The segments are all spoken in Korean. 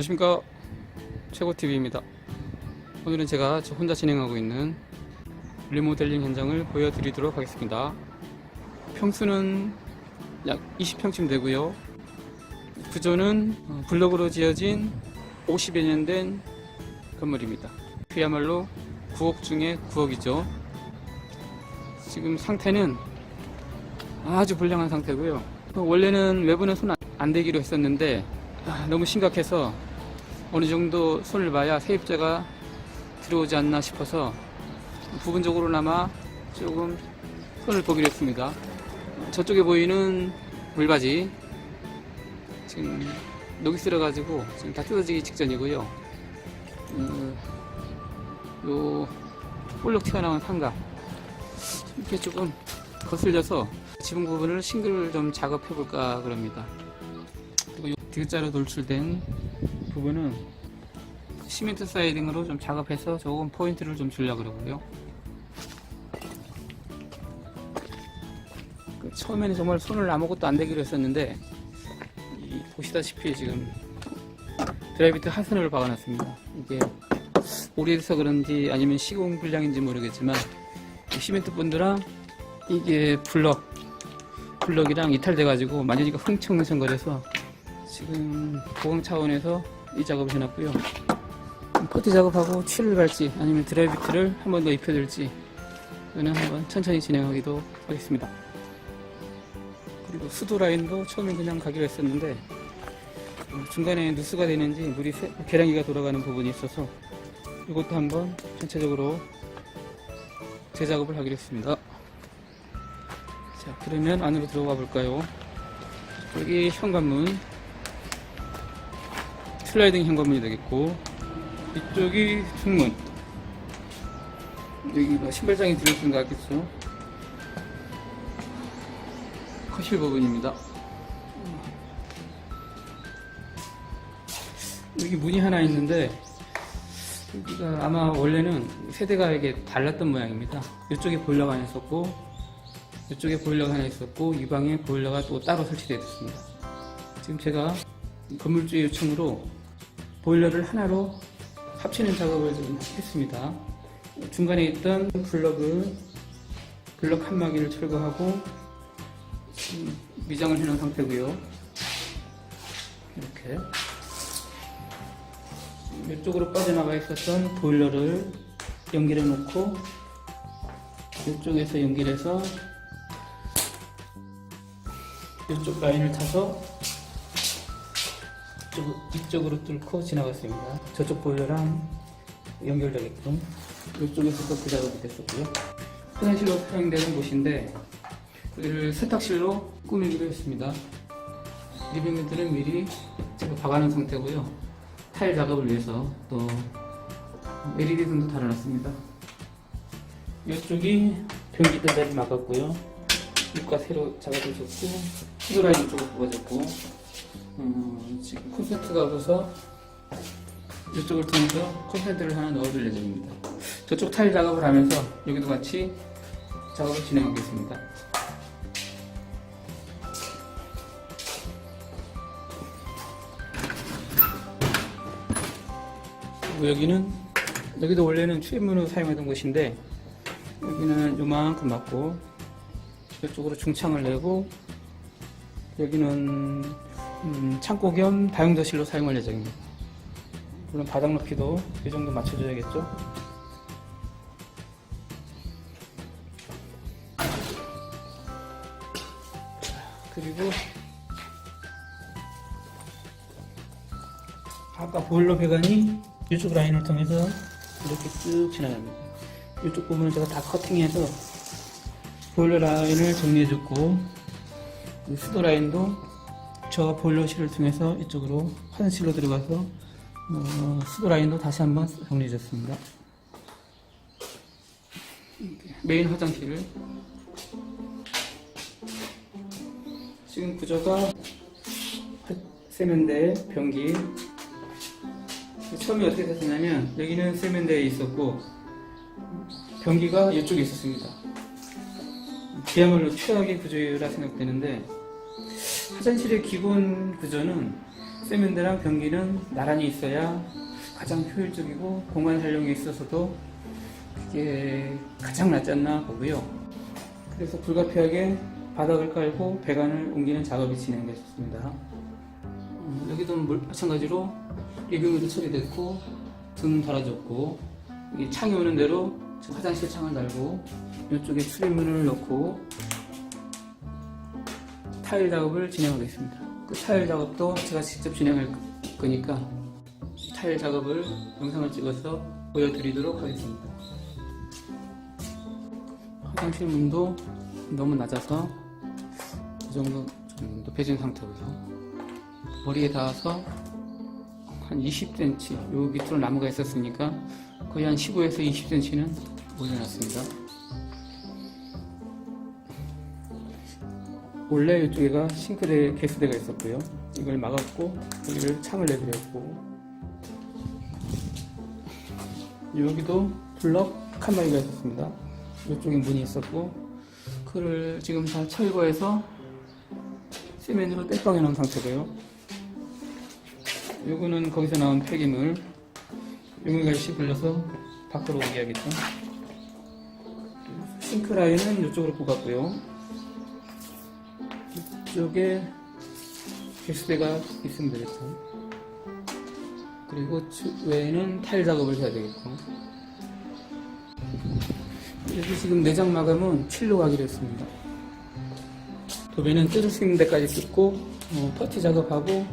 안녕하십니까? 최고TV입니다. 오늘은 제가 저 혼자 진행하고 있는 리모델링 현장을 보여드리도록 하겠습니다. 평수는 약 20평쯤 되고요. 구조는 어, 블록으로 지어진 50여 년 된 건물입니다. 그야말로 9억 중에 9억이죠. 지금 상태는 아주 불량한 상태고요. 원래는 외부는 손 안 대기로 했었는데 아, 너무 심각해서 어느 정도 손을 봐야 세입자가 들어오지 않나 싶어서 부분적으로나마 조금 손을 보기로 했습니다. 저쪽에 보이는 물바지 지금 녹이 쓸어가지고 지금 다 뜯어지기 직전이고요. 음, 요 볼록 튀어나온 상가 이렇게 조금 거슬려서 지붕 부분을 싱글 좀 작업해 볼까 그럽니다. 그리고 요 D자로 돌출된 부분은 시멘트 사이딩으로 좀 작업해서 조금 포인트를 좀 주려고 그러고요. 그 처음에는 정말 손을 아무것도 안 대기로 했었는데 이 보시다시피 지금 드라이비트 하선을 박아놨습니다. 이게 오래돼서 그런지 아니면 시공 불량인지 모르겠지만 이 시멘트 본드랑 이게 블럭 블럭이랑 이탈돼가지고 만지니까 흥청흥청거려서 지금 보강 차원에서 이 작업을 해놨고요. 퍼티 작업하고 칠을 갈지 아니면 드라이비트를 한 번 더 입혀줄지 이거는 한번 천천히 진행하기도 하겠습니다. 그리고 수도 라인도 처음에 그냥 가기로 했었는데 어, 중간에 누수가 되는지 물이 새- 계량기가 돌아가는 부분이 있어서 이것도 한번 전체적으로 재작업을 하기로 했습니다. 자 그러면 안으로 들어가 볼까요? 여기 현관문 슬라이딩 현관문이 되겠고 이쪽이 중문. 여기 뭐 신발장이 들어있는 것 같겠죠? 거실 부분입니다. 여기 문이 하나 있는데 여기가 아마 원래는 세대가 이게 달랐던 모양입니다. 이쪽에 보일러가 하나 있었고 이쪽에 보일러가 하나 있었고 이 방에 보일러가 또 따로 설치되어 있습니다. 지금 제가 건물주의 요청으로 보일러를 하나로 합치는 작업을 좀 했습니다. 중간에 있던 블럭을 블럭 한 마기를 철거하고 지금 미장을 해놓은 상태고요. 이렇게 이쪽으로 빠져나가 있었던 보일러를 연결해 놓고 이쪽에서 연결해서 이쪽 라인을 타서 이쪽, 이쪽 으로 뚫고 지나갔습니다. 저쪽 보일러랑 연결되게끔 이쪽에서도 그 작업이 됐었고요. 화장실로 사용되는 곳인데 여기를 세탁실로 꾸미기로 했습니다. 리빙베드는 미리 제가 박아놓은 상태고요. 타일 작업을 위해서 또 LED 등도 달아놨습니다. 이쪽이 변기 뜰자리 막았고요. 입과 새로 작업해줬고 수도라인 쪽으로 부어졌고 음, 지금 콘센트가 없어서 이쪽을 통해서 콘센트를 하나 넣어줄 예정입니다. 저쪽 타일 작업을 하면서 여기도 같이 작업을 진행하겠습니다. 그리고 여기는 여기도 원래는 출입문으로 사용하던 곳인데 여기는 요만큼 맞고 이쪽으로 중창을 내고 여기는 음, 창고 겸 다용도실로 사용할 예정입니다. 물론 바닥 높이도 이 정도 맞춰줘야겠죠. 그리고 아까 보일러 배관이 이쪽 라인을 통해서 이렇게 쭉 지나갑니다. 이쪽 부분을 제가 다 커팅해서 보일러 라인을 정리해줬고 그 수도 라인도 저 보일러실을 통해서 이쪽으로 화장실로 들어가서 어, 수도 라인도 다시 한번 정리해 줬습니다. 메인 화장실 지금 구조가 세면대, 변기 처음에 어떻게 됐었냐면 여기는 세면대에 있었고 변기가 이쪽에 있었습니다. 그야말로 최악의 구조라 생각되는데 화장실의 기본 구조는 세면대랑 변기는 나란히 있어야 가장 효율적이고 공간 활용에 있어서도 그게 가장 낫지 않나 보고요. 그래서 불가피하게 바닥을 깔고 배관을 옮기는 작업이 진행됐습니다. 음, 여기도 물- 마찬가지로 리빙으로 처리됐고 등 달아줬고 이 창이 오는 대로 화장실 창을 달고 이쪽에 출입문을 넣고 타일 작업을 진행하겠습니다. 그 타일 작업도 제가 직접 진행할 거니까 타일 작업을 영상을 찍어서 보여드리도록 하겠습니다. 화장실 문도 너무 낮아서 이 정도 좀 높여진 상태고요. 머리에 닿아서 한 20cm, 요 밑으로 나무가 있었으니까 거의 한 15에서 20cm는 올려놨습니다. 원래 이쪽에가 싱크대 개수대가 있었고요. 이걸 막았고 여기를 창을 내드렸고 여기도 블럭 칸막이가 있었습니다. 이쪽에 문이 있었고 그를 지금 다 철거해서 시멘으로 떼빵해 놓은 상태고요. 요거는 거기서 나온 폐기물 유물갈시 불려서 밖으로 오게 하겠죠. 싱크 라인은 이쪽으로 뽑았고요. 이쪽에 개수대가 있으면 되겠죠. 그리고 추- 외에는 타일 작업을 해야 되겠고. 여기 지금 내장 마감은 7로 가기로 했습니다. 도배는 뜯을 수 있는 데까지 뜯고 어, 퍼티 작업하고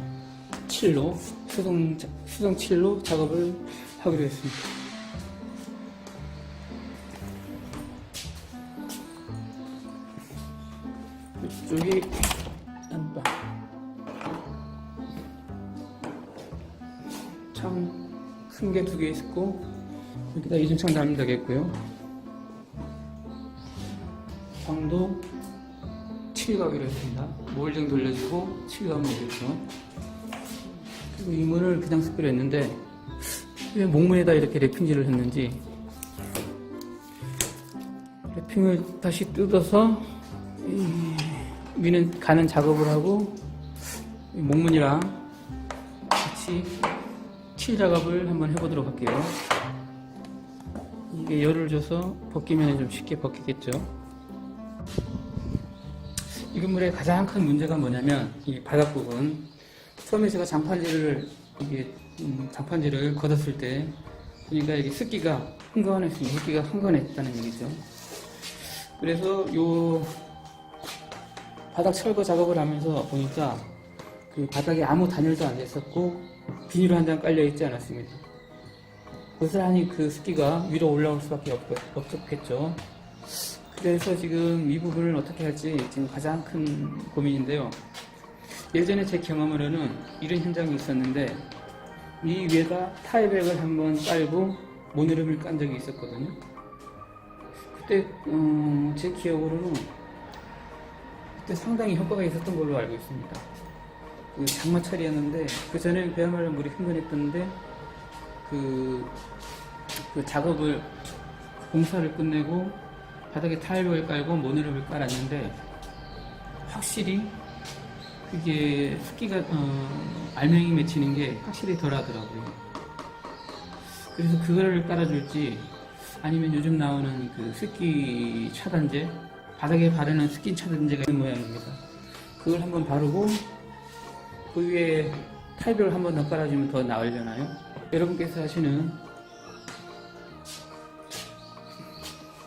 7로 수동 자- 수동 7로 작업을 하기로 했습니다. 이쪽이 큰 게 두 개 있고 여기다 이중창 달면 되겠고요. 방도 7 가기로 했습니다. 몰딩 돌려주고 7 가면 되겠죠. 그리고 이 문을 그냥 쓰기로 했는데 왜 목문에다 이렇게 랩핑질을 했는지 랩핑을 다시 뜯어서 이 위는 가는 작업을 하고 이 목문이랑 같이 칠 작업을 한번 해보도록 할게요. 이게 열을 줘서 벗기면 좀 쉽게 벗기겠죠. 이 건물의 가장 큰 문제가 뭐냐면 이 바닥 부분 처음에 제가 장판지를 이게 음, 장판지를 걷었을 때 보니까 이게 습기가 흥건했습니다. 습기가 흥건했다는 얘기죠. 그래서 요 바닥 철거 작업을 하면서 보니까 그 바닥에 아무 단열도 안 됐었고 비닐 한 장 깔려 있지 않았습니다. 고스란히 그 습기가 위로 올라올 수밖에 없, 없었겠죠. 그래서 지금 이 부분을 어떻게 할지 지금 가장 큰 고민인데요. 예전에 제 경험으로는 이런 현장이 있었는데 이 위에다 타이백을 한번 깔고 모노름을 깐 적이 있었거든요. 그때 어, 제 기억으로는 그때 상당히 효과가 있었던 걸로 알고 있습니다. 그 장마철이었는데 그 전에는 그야말로 물이 흥건했던데 그, 그 작업을 공사를 끝내고 바닥에 타일을 깔고 모노름을 깔았는데 확실히 그게 습기가 어, 알맹이 맺히는 게 확실히 덜하더라고요. 그래서 그거를 깔아줄지 아니면 요즘 나오는 그 습기 차단제 바닥에 바르는 습기 차단제가 있는 모양입니다. 그걸 한번 바르고 그 위에 타일을 한번 더 깔아주면 더 나으려나요? 여러분께서 하시는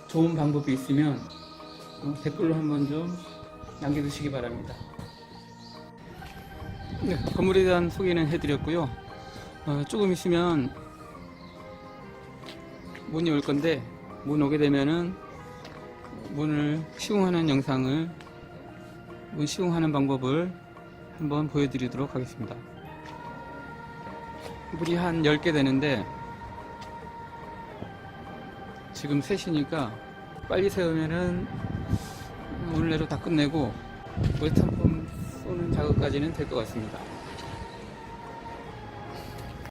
좋은 방법이 있으면 어, 댓글로 한번 좀 남겨주시기 바랍니다. 네, 건물에 대한 소개는 해드렸고요. 어, 조금 있으면 문이 올 건데 문 오게 되면은 문을 시공하는 영상을 문 시공하는 방법을 한번 보여드리도록 하겠습니다. 물이 한 10개 되는데 지금 3시니까 빨리 세우면은 오늘 내로 다 끝내고 웨스탄폼 쏘는 작업까지는 될 것 같습니다.